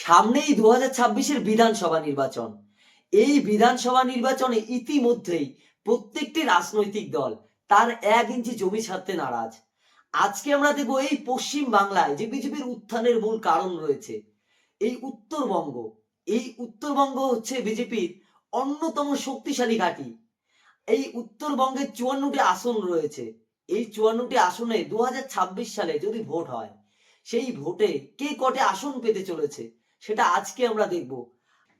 সামনেই দু হাজার ছাব্বিশের বিধানসভা নির্বাচন। এই বিধানসভা নির্বাচনে ইতিমধ্যেই প্রত্যেকটি রাজনৈতিক দল তার এক ইঞ্চি জমি ছাড়তে নারাজ। আজকে আমরা দেখব এই পশ্চিম বাংলায় যে বিজেপির উত্থানের মূল কারণ রয়েছে, এই উত্তরবঙ্গ। এই উত্তরবঙ্গ হচ্ছে বিজেপির অন্যতম শক্তিশালী ঘাঁটি। এই উত্তরবঙ্গের চুয়ান্নটি আসন রয়েছে। এই চুয়ান্নটি আসনে দু হাজার ছাব্বিশ সালে যদি ভোট হয়, সেই ভোটে কে কটে আসন পেতে চলেছে? সেটা আজকে আমরা দেখব।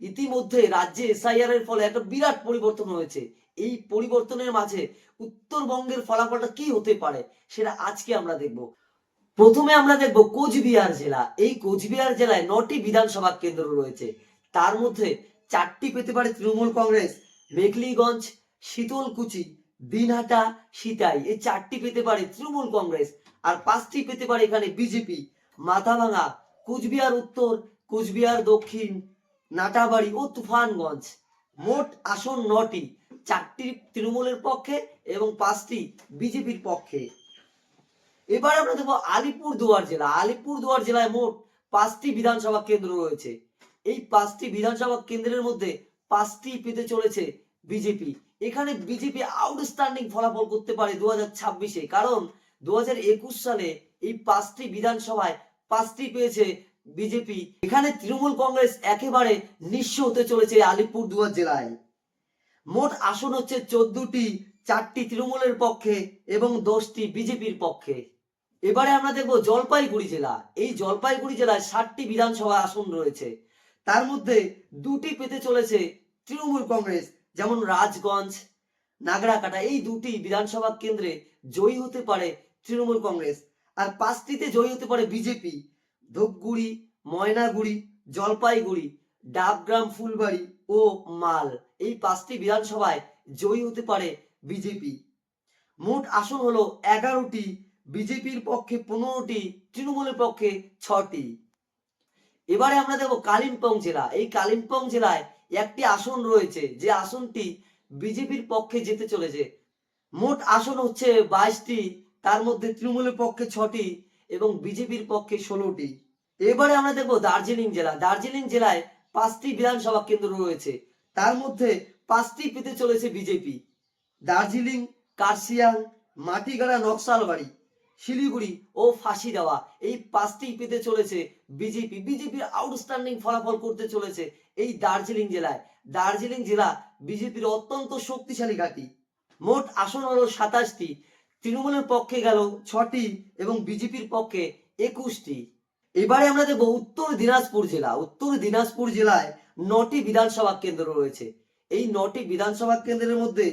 ইতিমধ্যে রাজ্যে এসআইআর এর ফলে একটা বিরাট পরিবর্তন হয়েছে। এই পরিবর্তনের মাঝে উত্তরবঙ্গের ফলাফলটা কি হতে পারে সেটা আজকে আমরা দেখব। প্রথমে আমরা দেখব কোচবিহার জেলা। এই কোচবিহার জেলায় নটি বিধানসভা কেন্দ্র রয়েছে। তার মধ্যে চারটি পেতে পারে তৃণমূল কংগ্রেস মেঘলিগঞ্জ শীতলকুচি, দিনহাটা, সিতাই। এই চারটি পেতে পারে তৃণমূল কংগ্রেস আর পাঁচটি পেতে পারে এখানে বিজেপি মাথাভাঙা কুচবিহার উত্তর কুচবিহার দক্ষিণ, নাটাবাড়ি ও তুফানগঞ্জ। মোট আসন নটি, চারটি তৃণমূলের পক্ষে এবং পাঁচটি বিজেপির পক্ষে। এবার আমরা দেখব আলিপুর দুয়ার জেলা। আলিপুর দুয়ার জেলায় মোট পাঁচটি বিধানসভা কেন্দ্র রয়েছে। এই পাঁচটি বিধানসভা কেন্দ্রের মধ্যে পাঁচটি পেতে চলেছে বিজেপি। এখানে বিজেপি আউটস্ট্যান্ডিং ফলাফল করতে পারে দু হাজার ছাব্বিশে। কারণ দু সালে এই পাঁচটি বিধানসভায় পাঁচটি পেয়েছে বিজেপি, এখানে তৃণমূল কংগ্রেস একেবারে নিঃস্ব হতে চলেছে আলিপুর দুয়ার জেলায়। মোট আসন হচ্ছে চোদ্দটি, চারটি তৃণমূলের পক্ষে এবং দশটি বিজেপির পক্ষে। এবারে আমরা দেখব জলপাইগুড়ি জেলা। এই জলপাইগুড়ি জেলায় ষাটটি বিধানসভা আসন রয়েছে। তার মধ্যে দুটি পেতে চলেছে তৃণমূল কংগ্রেস, যেমন রাজগঞ্জ, নাগরাকাটা। এই দুটি বিধানসভা কেন্দ্রে জয়ী হতে পারে তৃণমূল কংগ্রেস। আর পাঁচটিতে জয়ী হতে পারে বিজেপি। ধূপগুড়ি, ময়নাগুড়ি, জলপাইগুড়ি, ডাবগ্রাম, ফুলবাড়ি ও মাল। এই পাঁচটি বিধানসভায় জয়ী হতে পারে বিজেপি। মোট আসন হলো এগারোটি, বিজেপির পক্ষে পনেরোটি, তৃণমূলের পক্ষে ছটি। এবারে আমরা দেখব কালিম্পং জেলা। এই কালিম্পং জেলায় একটি আসন রয়েছে, যে আসনটি বিজেপির পক্ষে যেতে চলেছে। মোট আসন হচ্ছে বাইশটি, তার মধ্যে তৃণমূলের পক্ষে ছটি এবং বিজেপির পক্ষে ষোলোটি। এবারে আমরা দেখব দার্জিলিং জেলা। দার্জিলিং জেলায় পাঁচটি বিধানসভা কেন্দ্র রয়েছে। তার মধ্যে পাঁচটি পেতে চলেছে বিজেপি। দার্জিলিং, কার্শিয়াং, মাটিগাড়া, নকশালবাড়ি, শিলিগুড়ি ও ফাঁসি দেওয়া এই পাঁচটি পেতে চলেছে বিজেপি। বিজেপির আউটস্ট্যান্ডিং ফলাফল করতে চলেছে এই দার্জিলিং জেলায়। দার্জিলিং জেলা বিজেপির অত্যন্ত শক্তিশালী ঘাঁটি। মোট আসন হলো সাতাশটি। তৃণমূলের পক্ষে গেল ছটি এবং বিজেপির পক্ষে একুশটি। এবারে আমরা দেখব উত্তর দিনাজপুর জেলা। উত্তর দিনাজপুর জেলায় নটি বিধানসভা কেন্দ্র রয়েছে। এই নটি বিধানসভা কেন্দ্রের মধ্যে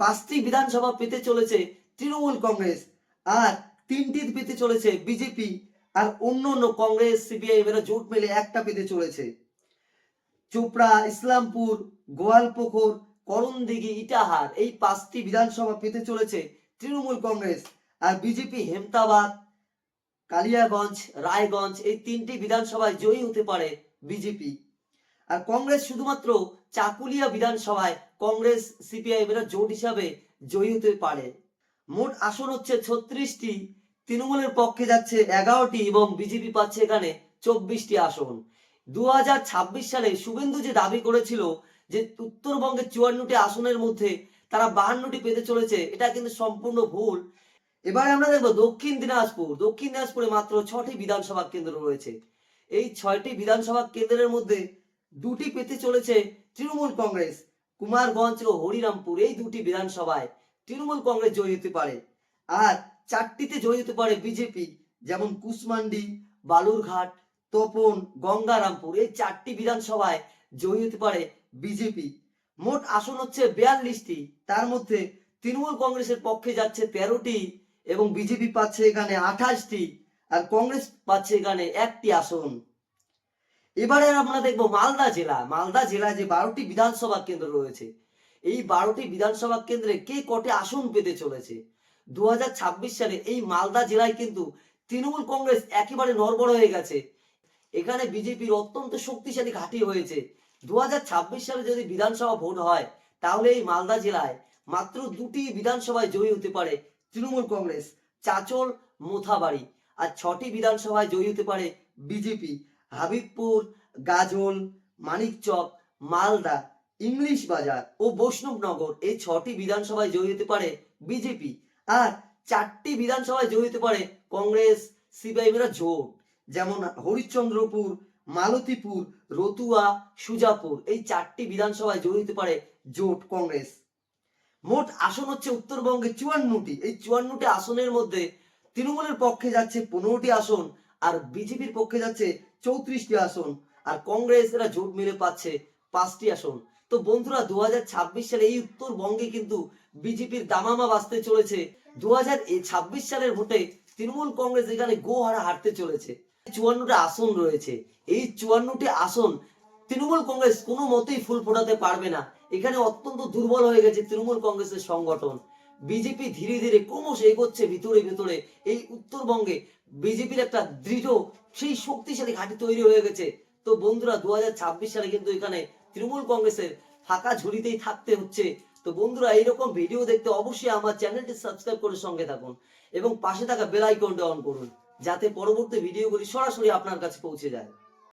পাঁচটি বিধানসভা পেতে চলেছে তৃণমূল কংগ্রেস আর তিনটি পেতে চলেছে বিজেপি আর অন্য অন্য কংগ্রেস, সিপিআই এরা জোট মেলে একটা পেতে চলেছে। চোপড়া, ইসলামপুর গোয়ালপুকুর করণদিঘি, ইটাহার এই পাঁচটি বিধানসভা পেতে চলেছে তৃণমূল কংগ্রেস আর বিজেপি হেমতাবাদ, কালিয়াগঞ্জ, রায়গঞ্জ এই তিনটি বিধানসভায় জয়ী হতে পারে বিজেপি আর কংগ্রেস শুধুমাত্র চাকুলিয়া বিধানসভায় কংগ্রেস সিপিআই এরা জোট হিসাবে জয়ী হতে পারে। মোট আসন হচ্ছে ছত্রিশটি, তৃণমূলের পক্ষে যাচ্ছে এগারোটি এবং বিজেপি পাচ্ছে এখানে চব্বিশটি আসন। দু হাজার ছাব্বিশ সালে শুভেন্দু যে দাবি করেছিল যে উত্তরবঙ্গের চুয়ান্নটি আসনের মধ্যে তারা বাহান্নটি পেতে চলেছে, এটা কিন্তু সম্পূর্ণ ভুল। এবারে আমরা দেখব দক্ষিণ দিনাজপুর। দক্ষিণ দিনাজপুরে মাত্র ছটি বিধানসভা কেন্দ্র রয়েছে। এই ছয়টি বিধানসভা কেন্দ্রের মধ্যে দুটি পেতে চলেছে তৃণমূল কংগ্রেস, কুমারগঞ্জ ও হরিরামপুর। এই দুটি বিধানসভায় তৃণমূল কংগ্রেস জয়ী হতে পারে। আর চারটিতে জয়ী হতে পারে বিজেপি, যেমন কুসমান্ডি, বালুরঘাট, তপন, গঙ্গারামপুর। এই চারটি বিধানসভায় জয়ী হতে পারে বিজেপি। মোট আসন হচ্ছে বিয়াল্লিশটি। তার মধ্যে তৃণমূল কংগ্রেসের পক্ষে যাচ্ছে তেরোটি এবং বিজেপি পাচ্ছে এখানে আঠাশটি আর কংগ্রেস পাচ্ছে এখানে একটি আসন। এবারে আমরা দেখব মালদা জেলা। মালদা জেলায় যে বারোটি বিধানসভা কেন্দ্র রয়েছে, এই বারোটি বিধানসভা কেন্দ্রে কে কটে আসন পেতে চলেছে? দু হাজার ছাব্বিশ সালে এই মালদা জেলায় কিন্তু তৃণমূল কংগ্রেস একেবারে নড়বড় হয়ে গেছে। এখানে বিজেপির অত্যন্ত শক্তিশালী ঘাঁটি হয়েছে। দু হাজার ছাব্বিশ সালে যদি বিধানসভা ভোট হয়, তাহলে এই মালদা জেলায় মাত্র দুটি বিধানসভায় জয়ী হতে পারে তৃণমূল কংগ্রেস, চাচল, মোথাবাড়ি। আর ছটি বিধানসভায় জয়ী হতে পারে বিজেপি, হাবিবপুর, গাজল, মানিকচক, মালদা, ইংলিশ বাজার ও বৈষ্ণবনগর এই ছটি বিধানসভায় জয়ী হতে পারে বিজেপি। আর চারটি বিধানসভায় জয়ী হতে পারে কংগ্রেস, সিপিআইএমেরা জোট, যেমন হরিশ্চন্দ্রপুর মালতীপুর, রতুয়া, সুজাপুর এই চারটি বিধানসভায় জয়ী হতে পারে জোট কংগ্রেস। মোট আসন হচ্ছে উত্তরবঙ্গে চুয়ান্নটি। এই চুয়ান্নটি আসনের মধ্যে তৃণমূলের পক্ষে যাচ্ছে পনেরোটি আসন আর বিজেপির পক্ষে যাচ্ছে চৌত্রিশটি আসন আর কংগ্রেস এরা জোট মিলে পাচ্ছে পাঁচটি আসন। তো বন্ধুরা দু হাজার ছাব্বিশ সালে এই উত্তরবঙ্গে কিন্তু বিজেপির দামামা বাঁচতে চলেছে। দু হাজার ছাব্বিশ সালের ভোটে তৃণমূল কংগ্রেস এখানে গোহারা হারতে চলেছে। চুয়ান্নটি আসন রয়েছে। এই চুয়ান্নটি আসন তৃণমূল কংগ্রেস কোনো মতেই ফুল ফোটাতে পারবে না। এখানে অত্যন্ত দুর্বল হয়ে গেছে তৃণমূল কংগ্রেসের সংগঠন। বিজেপি ধীরে ধীরে ক্রমশ এগোচ্ছে ভিতরে ভিতরে। এই উত্তরবঙ্গে বিজেপির একটা দৃঢ়, সেই শক্তিশালী ঘাঁটি তৈরি হয়ে গেছে। তো বন্ধুরা দু হাজার ছাব্বিশ সালে কিন্তু এখানে তৃণমূল কংগ্রেসের ফাঁকা ঝুড়িতেই থাকতে হচ্ছে। তো বন্ধুরা, এইরকম ভিডিও দেখতে অবশ্যই আমার চ্যানেলটি সাবস্ক্রাইব করে সঙ্গে থাকুন এবং পাশে থাকা বেল আইকনটা অন করুন। যাতে পরবর্তী ভিডিওগুলি সরাসরি আপনার কাছে পৌঁছে যায়।